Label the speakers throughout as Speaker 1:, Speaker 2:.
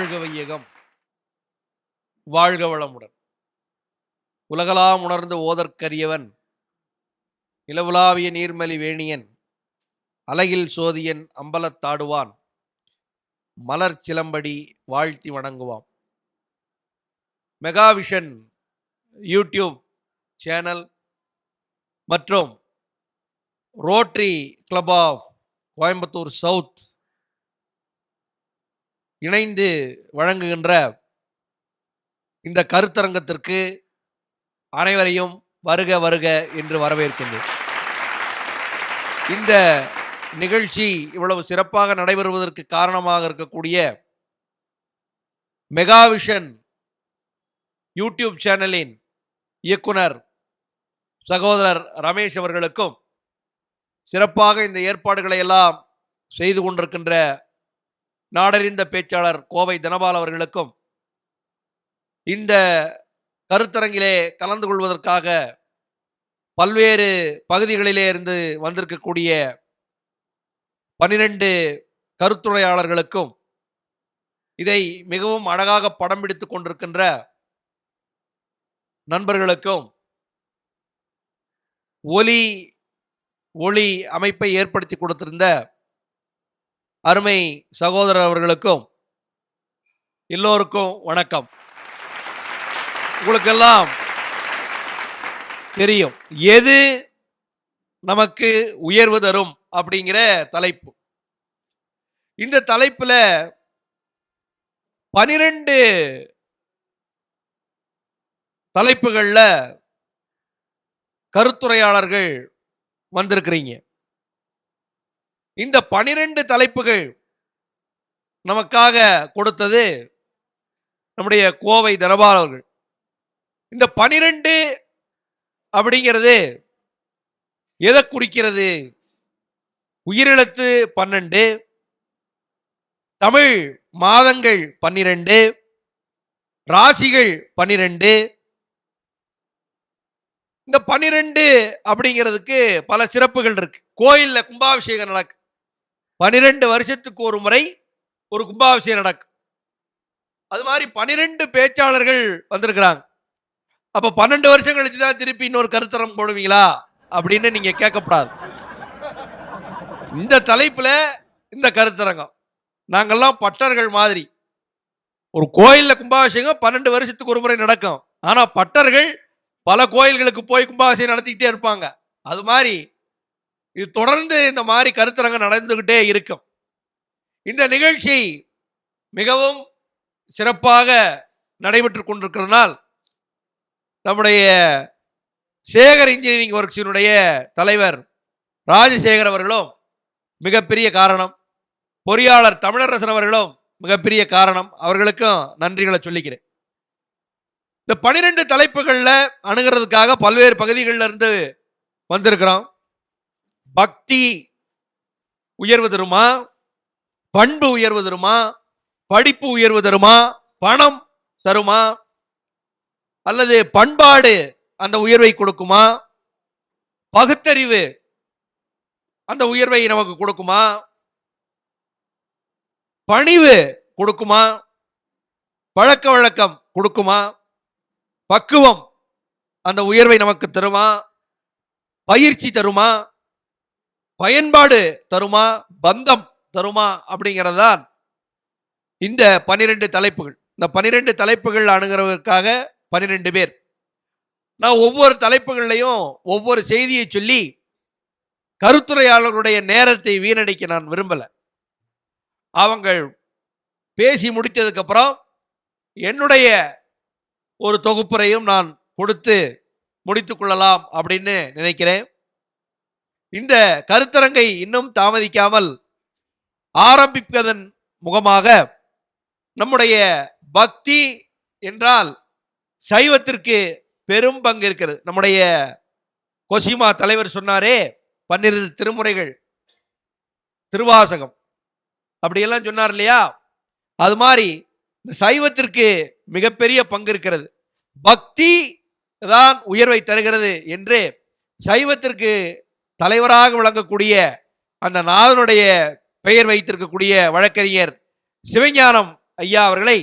Speaker 1: வாழ்க வையகம். வாழ்க வளமுடன். உலகலாம் உணர்ந்து ஓதற்கரியவன் நிலவுலாவிய நீர்மலி வேணியன் அலகில் சோதியன் அம்பலத்தாடுவான் மலர் சிலம்படி வாழ்த்தி வணங்குவான். மெகாவிஷன் யூடியூப் சேனல் மற்றும் rotary club of Coimbatore south இணைந்து வழங்குகின்ற இந்த கருத்தரங்கத்திற்கு அனைவரையும் வருக வருக என்று வரவேற்கின்றேன். இந்த நிகழ்ச்சி இவ்வளவு சிறப்பாக நடைபெறுவதற்கு காரணமாக இருக்கக்கூடிய மெகாவிஷன் யூடியூப் சேனலின் இயக்குனர் சகோதரர் ரமேஷ் அவர்களுக்கும் சிறப்பாக இந்த ஏற்பாடுகளை எல்லாம் செய்து கொண்டிருக்கின்ற நாடறிந்த பேச்சாளர் கோவை தனபால் அவர்களுக்கும் இந்த கருத்தரங்கிலே கலந்து கொள்வதற்காக பல்வேறு பகுதிகளிலே இருந்து வந்திருக்கக்கூடிய பனிரெண்டு கருத்துரையாளர்களுக்கும் இதை மிகவும் அழகாக படம் பிடித்து கொண்டிருக்கின்ற நண்பர்களுக்கும் ஒலி ஒளி அமைப்பை ஏற்படுத்தி கொடுத்திருந்த அருமை சகோதரர் அவர்களுக்கும் எல்லோருக்கும் வணக்கம். உங்களுக்கெல்லாம் தெரியும். எது நமக்கு உயர்வு தரும் அப்படிங்கிற தலைப்பு. இந்த தலைப்பில் பனிரெண்டு தலைப்புகளில் கருத்துரையாளர்கள் வந்திருக்கிறீங்க. இந்த பனிரெண்டு தலைப்புகள் நமக்காக கொடுத்தது நம்முடைய கோவை தனபால் அவர்கள். இந்த பனிரெண்டு அப்படிங்கிறது எதை குறிக்கிறது? உயிரிழத்து பன்னெண்டு தமிழ் மாதங்கள் பன்னிரண்டு ராசிகள் பன்னிரண்டு. இந்த பன்னிரெண்டு அப்படிங்கிறதுக்கு பல சிறப்புகள் இருக்கு. கோயிலில் கும்பாபிஷேகம் நடக்கு பனிரெண்டு வருஷத்துக்கு ஒரு முறை ஒரு கும்பாபிஷேகம் நடக்கும் அது மாதிரி பனிரெண்டு பேச்சாளர்கள் வந்திருக்கிறாங்க. அப்ப பன்னெண்டு வருஷம் கழிச்சு தான் திருப்பி இன்னொரு கருத்தரம் போடுவீங்களா? அப்படின்னு நீங்க கேட்கப்படாது. இந்த தலைப்புல இந்த கருத்தரங்கம். நாங்கள்லாம் பட்டர்கள் மாதிரி. ஒரு கோயிலில் கும்பாபிஷேகம் பன்னெண்டு வருஷத்துக்கு ஒரு முறை நடக்கும். ஆனால் பட்டர்கள் பல கோயில்களுக்கு போய் கும்பாபிஷேகம் நடத்திக்கிட்டே இருப்பாங்க. அது மாதிரி இது தொடர்ந்து இந்த மாதிரி கருத்தரங்கம் நடந்துக்கிட்டே இருக்கும். இந்த நிகழ்ச்சி மிகவும் சிறப்பாக நடைபெற்று கொண்டிருக்கிறதுனால் நம்முடைய சேகர் இன்ஜினியரிங் ஒர்க்ஸினுடைய தலைவர் ராஜசேகர் அவர்களும் மிகப்பெரிய காரணம். பொறியாளர் தமிழரசன் அவர்களும் மிகப்பெரிய காரணம். அவர்களுக்கும் நன்றிகளை சொல்லிக்கிறேன். இந்த பனிரெண்டு தலைப்புகளில் அணுகிறதுக்காக பல்வேறு பகுதிகளில் இருந்து வந்திருக்கிறோம். பக்தி உயர்வு தருமா? பண்பு உயர்வு தருமா? படிப்பு உயர்வு தருமா? பணம் தருமா? அல்லது பண்பாடு அந்த உயர்வை கொடுக்குமா? பகுத்தறிவு அந்த உயர்வை நமக்கு கொடுக்குமா? பணிவு கொடுக்குமா? பழக்க வழக்கம் கொடுக்குமா? பக்குவம் அந்த உயர்வை நமக்கு தருமா? பயிற்சி தருமா? பயன்பாடு தருமா? பந்தம் தருமா? அப்படிங்கிறதான் இந்த பனிரெண்டு தலைப்புகள். இந்த பனிரெண்டு தலைப்புகள் அணுகிறதற்காக பன்னிரெண்டு பேர். நான் ஒவ்வொரு தலைப்புகள்லையும் ஒவ்வொரு செய்தியை சொல்லி கருத்துரையாளர்களுடைய நேரத்தை வீணடிக்க நான் விரும்பலை. அவங்கள் பேசி முடித்ததுக்கப்புறம் என்னுடைய ஒரு தொகுப்புரையும் நான் கொடுத்து முடித்து கொள்ளலாம் அப்படின்னு நினைக்கிறேன். இந்த கருத்தரங்கை இன்னும் தாமதிக்காமல் ஆரம்பிப்பதன் முகமாக நம்முடைய பக்தி என்றால் சைவத்திற்கு பெரும் பங்கு இருக்கிறது. நம்முடைய கொசிமா தலைவர் சொன்னாரே பன்னிரண்டு திருமுறைகள் திருவாசகம். அப்படியெல்லாம் சொன்னார் இல்லையா? அது மாதிரி இந்த சைவத்திற்கு மிகப்பெரிய பங்கு இருக்கிறது. பக்தி தான் உயர்வை தருகிறது என்று சைவத்திற்கு தலைவராக விளங்கக்கூடிய அந்த நாதனுடைய பெயர் வைத்திருக்கக்கூடிய வழக்கறிஞர் சிவஞானம் ஐயா அவர்களை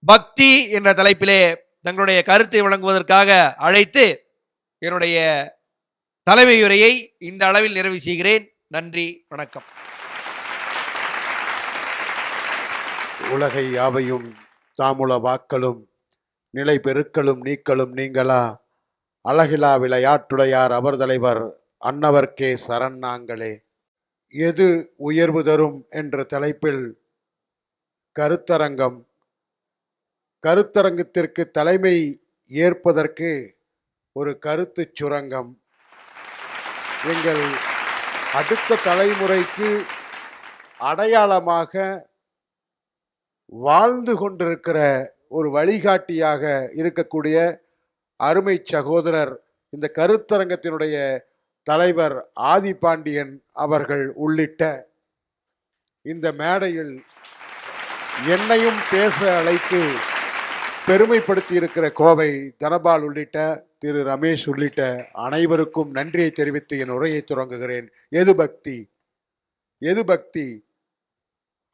Speaker 1: பக்தி என்ற தலைப்பிலே தங்களுடைய கருத்தை வழங்குவதற்காக அழைத்து என்னுடைய தலைமை உரையை இந்த அளவில் நிறைவு செய்கிறேன். நன்றி வணக்கம்.
Speaker 2: உலகை யாவையும் தாமுல வாக்களும் நிலை பெருக்களும் நீக்களும் நீங்களா? அழகிலா விளையாட்டுடையார் அவர் தலைவர் அன்னவர்க்கே சரண் நாங்களே எது உயர்வு தரும் என்ற தலைப்பில் கருத்தரங்கம். கருத்தரங்கத்திற்கு தலைமை ஏற்பதற்கு ஒரு கருத்து சுரங்கம். எங்கள் அடுத்த தலைமுறைக்கு அடையாளமாக வாழ்ந்து கொண்டிருக்கிற ஒரு வழிகாட்டியாக இருக்கக்கூடிய அருமை சகோதரர் இந்த கருத்தரங்கத்தினுடைய தலைவர் ஆதி பாண்டியன் அவர்கள் உள்ளிட்ட இந்த மேடையில் என்னையும் பேச அழைத்து பெருமைப்படுத்தி இருக்கிற கோவை தனபால் உள்ளிட்ட திரு ரமேஷ் உள்ளிட்ட அனைவருக்கும் நன்றியை தெரிவித்து என் உரையை தொடங்குகிறேன் எது பக்தி? எது பக்தி?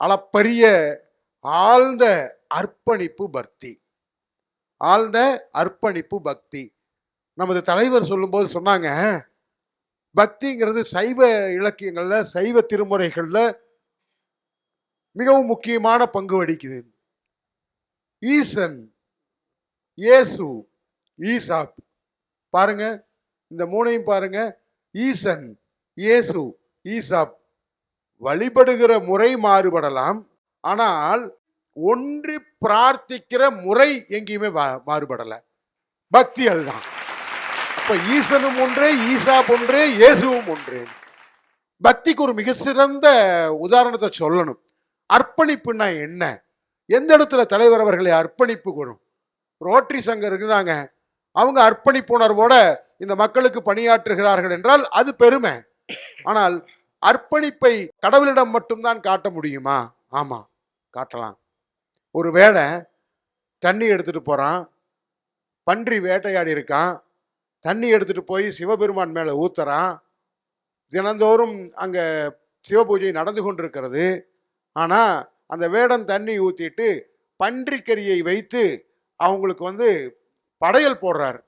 Speaker 2: அளப்பரிய ஆழ்ந்த அர்ப்பணிப்பு பக்தி. ஆழ்ந்த அர்ப்பணிப்பு பக்தி. நமது தலைவர் சொல்லும்போது சொன்னாங்க பக்திங்கிறது சைவ இலக்கியங்களில் சைவ திருமுறைகளில் மிகவும் முக்கியமான பங்கு வகிக்குது. ஈசன் இயேசு ஈசாப் பாருங்க இந்த மூணையும் பாருங்க. ஈசன் இயேசு ஈசாப் வழிபடுகிற முறை மாறுபடலாம். ஆனால் ஒன்றி பிரார்த்திக்கிற முறை எங்கேயுமே வா- பக்தி அதுதான். அப்போ ஈசனும் ஒன்றே ஈசா ஒன்றே இயேசுவும் ஒன்றே. பக்திக்கு ஒரு மிக சிறந்த உதாரணத்தை சொல்லணும். அர்ப்பணிப்புன்னா என்ன? எந்த இடத்துல தலைவர் அவர்களை அர்ப்பணிப்பு கொடுக்கும் ரோட்டரி சங்கம் இருக்குதாங்க. அவங்க அர்ப்பணிப்புணர்வோட இந்த மக்களுக்கு பணியாற்றுகிறார்கள் என்றால் அது பெருமை. ஆனால் அர்ப்பணிப்பை கடவுளிடம் மட்டும்தான் காட்ட முடியுமா? ஆமாம் காட்டலாம். ஒரு வேளை தண்ணி எடுத்துகிட்டு போகிறான் பன்றி வேட்டையாடி இருக்கான் தண்ணி எடுத்துகிட்டு போய் சிவபெருமான் மேலே ஊத்துறான் தினந்தோறும் அங்க சிவபூஜை நடந்து கொண்டிருக்கிறது. ஆனால் அந்த வேடம் தண்ணி ஊற்றிட்டு பன்றிக்கறியை வைத்து அவங்களுக்கு வந்து படையல் போடுறாரு.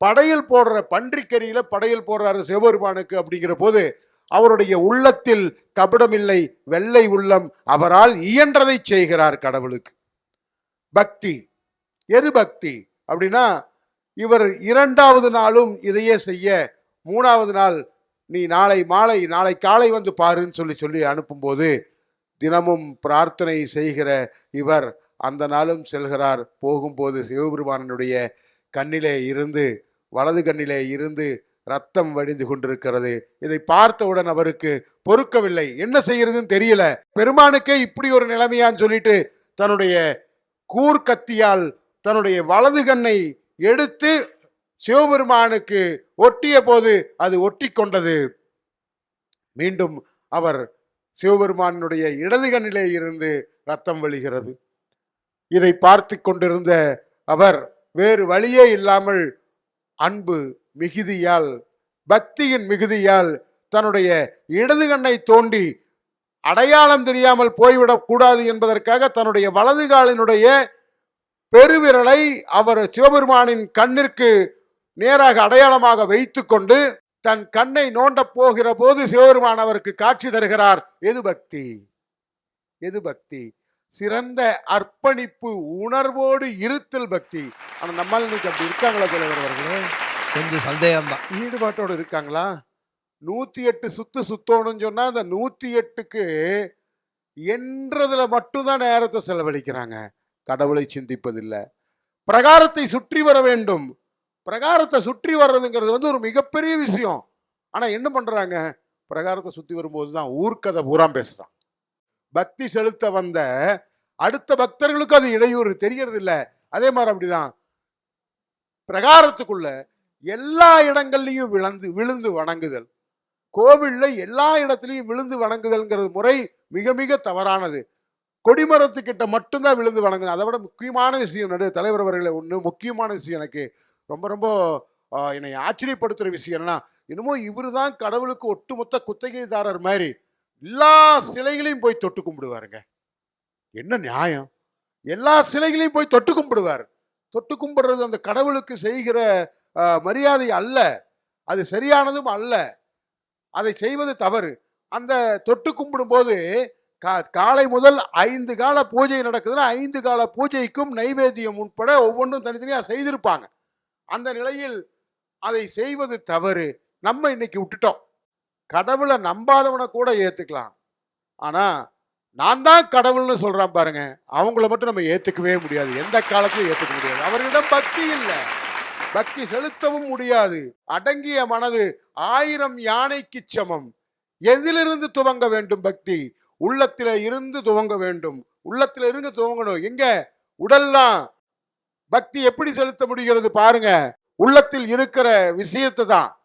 Speaker 2: படையல் போடுற பன்றிக்கரியில் படையல் போடுறாரு சிவபெருமானுக்கு அப்படிங்கிற போது அவருடைய உள்ளத்தில் கபடமில்லை வெள்ளை உள்ளம் அவரால் இயன்றதை செய்கிறார் கடவுளுக்கு. பக்தி. எது பக்தி? அப்படின்னா இவர் இரண்டாவது நாளும் இதையே செய்ய மூணாவது நாள் நீ நாளை மாலை நாளை காலை வந்து பாருன்னு சொல்லி சொல்லி அனுப்பும்போது தினமும் பிரார்த்தனை செய்கிற இவர் அந்த நாளும் செல்கிறார். போகும்போது சிவபெருமானனுடைய கண்ணிலே இருந்து வலது கண்ணிலே இருந்து ரத்தம் வடிந்து கொண்டிருக்கிறது. இதை பார்த்தவுடன் அவருக்கு பொறுக்கவில்லை. என்ன செய்யறதுன்னு தெரியல. பெருமானுக்கே இப்படி ஒரு நிலைமையான்னு சொல்லிட்டு தன்னுடைய கூர்க்கத்தியால் தன்னுடைய வலது கண்ணை எடுத்து சிவபெருமானுக்கு ஒட்டிய போது அது ஒட்டி கொண்டது. மீண்டும் அவர் சிவபெருமானுடைய இடது கண்ணிலே இருந்து ரத்தம் வழிகிறது. இதை பார்த்து கொண்டிருந்த அவர் வேறு வழியே இல்லாமல் அன்பு மிகுதியால் பக்தியின் மிகுதியால் தன்னுடைய இடது கண்ணை தோண்டி அடையாளம் தெரியாமல் போய்விடக் கூடாது என்பதற்காக தன்னுடைய வலது காலினுடைய பெருவிரலை அவர் சிவபெருமானின் கண்ணிற்கு நேராக அடையாளமாக வைத்துக்கொண்டு தன் கண்ணை நோண்டப் போகிற போது சிவபெருமான் அவருக்கு காட்சி தருகிறார். எது பக்தி? எது பக்தி? சிறந்த அர்ப்பணிப்பு உணர்வோடு இருத்தல் பக்தி. ஆனால் நம்மால் இன்னைக்கு அப்படி இருக்காங்களா தலைவர் அவர்களே?
Speaker 1: கொஞ்சம் சந்தேகம்தான்.
Speaker 2: ஈடுபாட்டோடு இருக்காங்களா? நூற்றி எட்டு சுத்து சுத்தணும்னு சொன்னால் அந்த நூற்றி எட்டுக்கு என்றதுல மட்டும்தான் நேரத்தை செலவழிக்கிறாங்க. கடவுளை சிந்திப்பதில்லை. பிரகாரத்தை சுற்றி வர வேண்டும். பிரகாரத்தை சுற்றி வர்றதுங்கிறது வந்து ஒரு மிகப்பெரிய விஷயம். ஆனால் என்ன பண்ணுறாங்க பிரகாரத்தை சுற்றி வரும்போது தான் ஊர்க்கதை பூரா பேசுகிறான் பக்தி செலுத்த வந்த அடுத்த பக்தர்களுக்கும் அது இடையூறு. தெரியறது இல்லை அதே மாதிரி அப்படிதான். பிரகாரத்துக்குள்ள எல்லா இடங்கள்லையும் விழுந்து விழுந்து வணங்குதல். கோவில்ல எல்லா இடத்துலையும் விழுந்து வணங்குதல்ங்கிறது முறை மிக மிக தவறானது. கொடிமரத்துக்கிட்ட மட்டும்தான் விழுந்து வணங்கணும் அதை விட முக்கியமான விஷயம் நடு தலைவர் அவர்களை ஒன்று முக்கியமான விஷயம் எனக்கு ரொம்ப ரொம்ப என்னை ஆச்சரியப்படுத்துகிற விஷயம் என்னன்னா என்னமோ இவரு தான் கடவுளுக்கு ஒட்டுமொத்த குத்தகைதாரர் மாதிரி எல்லா சிலைகளையும் போய் தொட்டு கும்பிடுவாருங்க. என்ன நியாயம்? எல்லா சிலைகளையும் போய் தொட்டு கும்பிடுவார். தொட்டு கும்பிடுறது அந்த கடவுளுக்கு செய்கிற மரியாதை அல்ல. அது சரியானதும் அல்ல. அதை செய்வது தவறு. அந்த தொட்டு கும்பிடும் போது கா- காலை முதல் ஐந்து கால பூஜை நடக்குதுன்னா ஐந்து கால பூஜைக்கும் நைவேத்தியம் உட்பட ஒவ்வொன்றும் தனித்தனியாக செய்திருப்பாங்க. அந்த நிலையில் அதை செய்வது தவறு. நம்ம இன்னைக்கு விட்டுட்டோம். கடவுளை நம்பாதவனை கூட ஏற்றுக்கலாம் ஆனால் நான் தான் கடவுள்னு சொல்கிறான் பாருங்க. அவங்கள மட்டும் நம்ம ஏற்றுக்கவே முடியாது. எந்த காலத்திலும் ஏற்றுக்க முடியாது. அவர்களிடம் பக்தி இல்லை. பக்தி செலுத்தவும் முடியாது. அடங்கிய மனது ஆயிரம் யானைக்கு சமம். எதிலிருந்து துவங்க வேண்டும் பக்தி? உள்ளத்தில இருந்து துவங்க வேண்டும். உள்ளத்தில இருந்து துவங்கணும். எங்க? உடல்லாம். பக்தி எப்படி செலுத்த முடிகிறது பாருங்க. உள்ளத்தில் இருக்கிற விஷயத்தை தான்.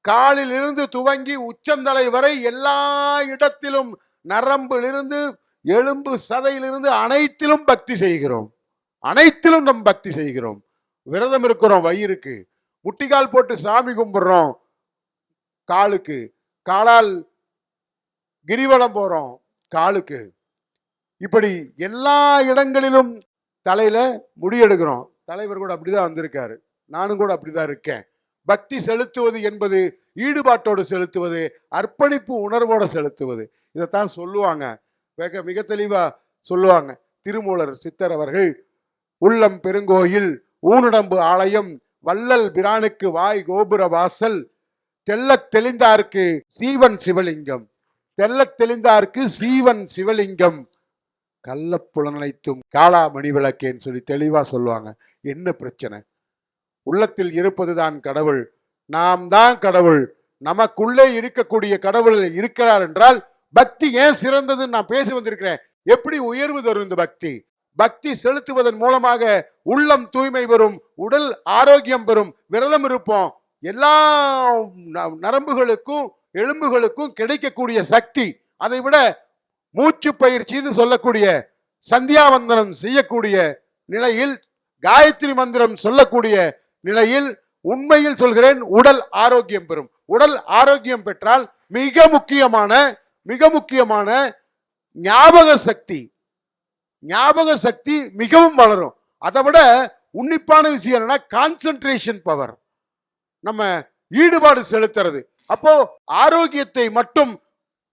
Speaker 2: காலில் இருந்து துவங்கி உச்சந்தலை வரை எல்லா இடத்திலும் நரம்பிலிருந்து எலும்பு சதையிலிருந்து அனைத்திலும் பக்தி செய்கிறோம். அனைத்திலும் நம் பக்தி செய்கிறோம். விரதம் இருக்கிறோம் வயிறுக்கு முட்டிக்கால் போட்டு சாமி கும்பிடுறோம் காலுக்கு. காலால் கிரிவலம் போறோம் காலுக்கு. இப்படி எல்லா இடங்களிலும் தலையில முடியெடுக்கிறோம் தலைவர் கூட அப்படிதான் வந்திருக்காரு. நானும் கூட அப்படிதான் இருக்கேன். பக்தி செலுத்துவது என்பது ஈடுபாட்டோடு செலுத்துவது அர்ப்பணிப்பு உணர்வோடு செலுத்துவது. இதைத்தான் சொல்லுவாங்க. மிக மிக தெளிவா சொல்லுவாங்க. திருமூலர் சித்தர் அவர்கள் உள்ளம் பெருங்கோயில் ஊனுடம்பு ஆலயம் வள்ளல் பிரானுக்கு வாய் கோபுர வாசல் தெள்ளத் தெளிந்தார்க்கு சீவன் சிவலிங்கம் தெள்ளத் தெளிந்தார்க்கு சீவன் சிவலிங்கம். கள்ளப்புலனைத்தும் காளா மணி விளக்கேன்னு சொல்லி தெளிவா சொல்லுவாங்க. என்ன பிரச்சனை? உள்ளத்தில் இருப்பதுதான் கடவுள். நாம் தான் கடவுள். நமக்குள்ளே இருக்கக்கூடிய கடவுள் இருக்கிறார் என்றால் பக்தி ஏன் சிறந்ததுன்னு நான் பேசி வந்திருக்கிறேன். எப்படி உயர்வு தரும் இந்த பக்தி? பக்தி செலுத்துவதன் மூலமாக உள்ளம் தூய்மை பெறும் உடல் ஆரோக்கியம் பெறும் விரதம் இருப்போம். எல்லா ந- நரம்புகளுக்கும் எலும்புகளுக்கும் கிடைக்கக்கூடிய சக்தி அதை விட மூச்சு பயிற்சின்னு சொல்லக்கூடிய சந்தியாவந்தனம் செய்யக்கூடிய நிலையில் காயத்ரி மந்திரம் சொல்லக்கூடிய நிலையில் உண்மையில் சொல்கிறேன் உடல் ஆரோக்கியம் பெறும். உடல் ஆரோக்கியம் பெற்றால் மிக முக்கியமான மிக முக்கியமான ஞாபக சக்தி ஞாபக சக்தி மிகவும் வளரும். அதை விட உன்னிப்பான விஷயம் என்னன்னா கான்சென்ட்ரேஷன் பவர் நம்ம ஈடுபாடு செலுத்துறது. அப்போ ஆரோக்கியத்தை மட்டும்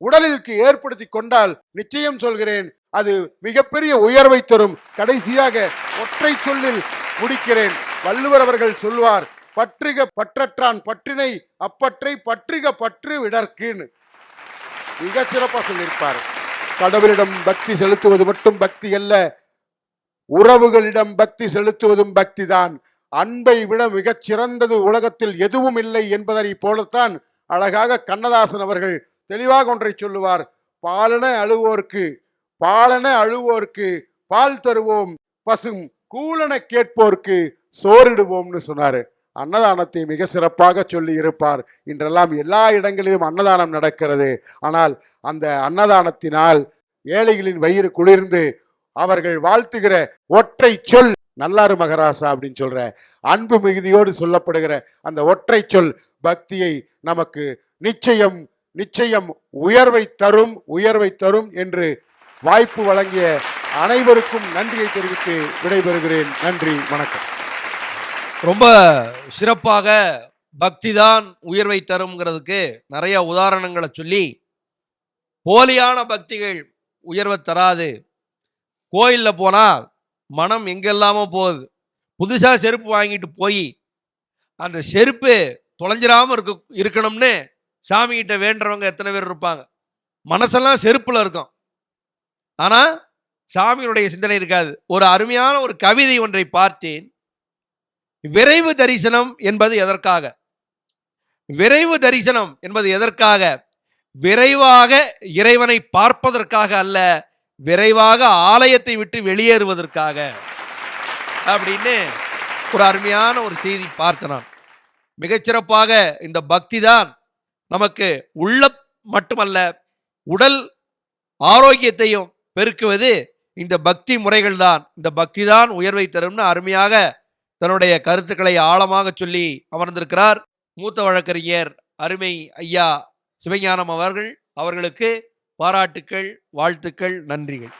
Speaker 2: உடலிற்கு ஏற்படுத்தி கொண்டால் நிச்சயம் சொல்கிறேன் அது மிகப்பெரிய உயர்வை தரும். கடைசியாக ஒற்றை சொல்லில் முடிக்கிறேன். வள்ளுவர் அவர்கள் சொல்வார் பற்றுக பற்றற்றான் பற்றினை அப்பற்றை பற்றுக பற்று விடற்குன்னு மிக சிறப்பாக சொல்லியிருப்பார். கடவுளிடம் பக்தி செலுத்துவது மட்டும் பக்தி அல்ல. உறவுகளிடம் பக்தி செலுத்துவதும் பக்தி தான் அன்பை விட மிகச் சிறந்தது உலகத்தில் எதுவும் இல்லை என்பதை போலத்தான் அழகாக கண்ணதாசன் அவர்கள் தெளிவாக ஒன்றை சொல்லுவார். பாலன அழுவோர்க்கு பாலன அழுவோர்க்கு பால் தருவோம் பசும் கூலன கேட்போர்க்கு சோறிடுவோம்னு சொன்னாரு. அன்னதானத்தை மிக சிறப்பாக சொல்லி இருப்பார். இன்றெல்லாம் எல்லா இடங்களிலும் அன்னதானம் நடக்கிறது. ஆனால் அந்த அன்னதானத்தினால் ஏழைகளின் வயிறு குளிர்ந்து அவர்கள் வாழ்த்துகிற ஒற்றை சொல் நல்லாறு மகராசா அப்படின்னு சொல்ற அன்பு மிகுதியோடு சொல்லப்படுகிற அந்த ஒற்றை சொல் பக்தியை நமக்கு நிச்சயம் நிச்சயம் உயர்வை தரும் உயர்வை தரும் என்று வாய்ப்பு வழங்கிய அனைவருக்கும் நன்றியை தெரிவித்து விடைபெறுகிறேன். நன்றி வணக்கம்.
Speaker 1: ரொம்ப சிறப்பாக பக்தி தான் உயர்வை தரும்ங்கிறதுக்கு நிறைய உதாரணங்களை சொல்லி போலியான பக்திகள் உயர்வை தராது. கோயிலில் போனால் மனம் எங்கெல்லாமோ போகுது. புதுசாக செருப்பு வாங்கிட்டு போய் அந்த செருப்பு தொலைஞ்சிடாமல் இருக்க இருக்கணும்னு சாமிகிட்ட வேண்டுறவங்க எத்தனை பேர் இருப்பாங்க? மனசெல்லாம் செருப்பில் இருக்கும். ஆனால் சாமியினுடைய சிந்தனை இருக்காது. ஒரு அருமையான ஒரு கவிதை ஒன்றை பார்த்தேன். விரைவு தரிசனம் என்பது எதற்காக? விரைவு தரிசனம் என்பது எதற்காக? விரைவாக இறைவனை பார்ப்பதற்காக அல்ல விரைவாக ஆலயத்தை விட்டு வெளியேறுவதற்காக. அப்படின்னு ஒரு அருமையான ஒரு செய்தி பார்த்தேன் நான் மிகச்சிறப்பாக இந்த பக்தி தான் நமக்கு உள்ள மட்டுமல்ல உடல் ஆரோக்கியத்தையும் பெருக்குவது இந்த பக்தி முறைகள் தான் இந்த பக்தி தான் உயர்வை தரும்னு அருமையாக தன்னுடைய கருத்துக்களை ஆழமாக சொல்லி அமர்ந்திருக்கிறார். மூத்த வழக்கறிஞர் அருமை ஐயா சிவஞானம் அவர்கள் அவர்களுக்கு பாராட்டுக்கள் வாழ்த்துக்கள் நன்றிகள்.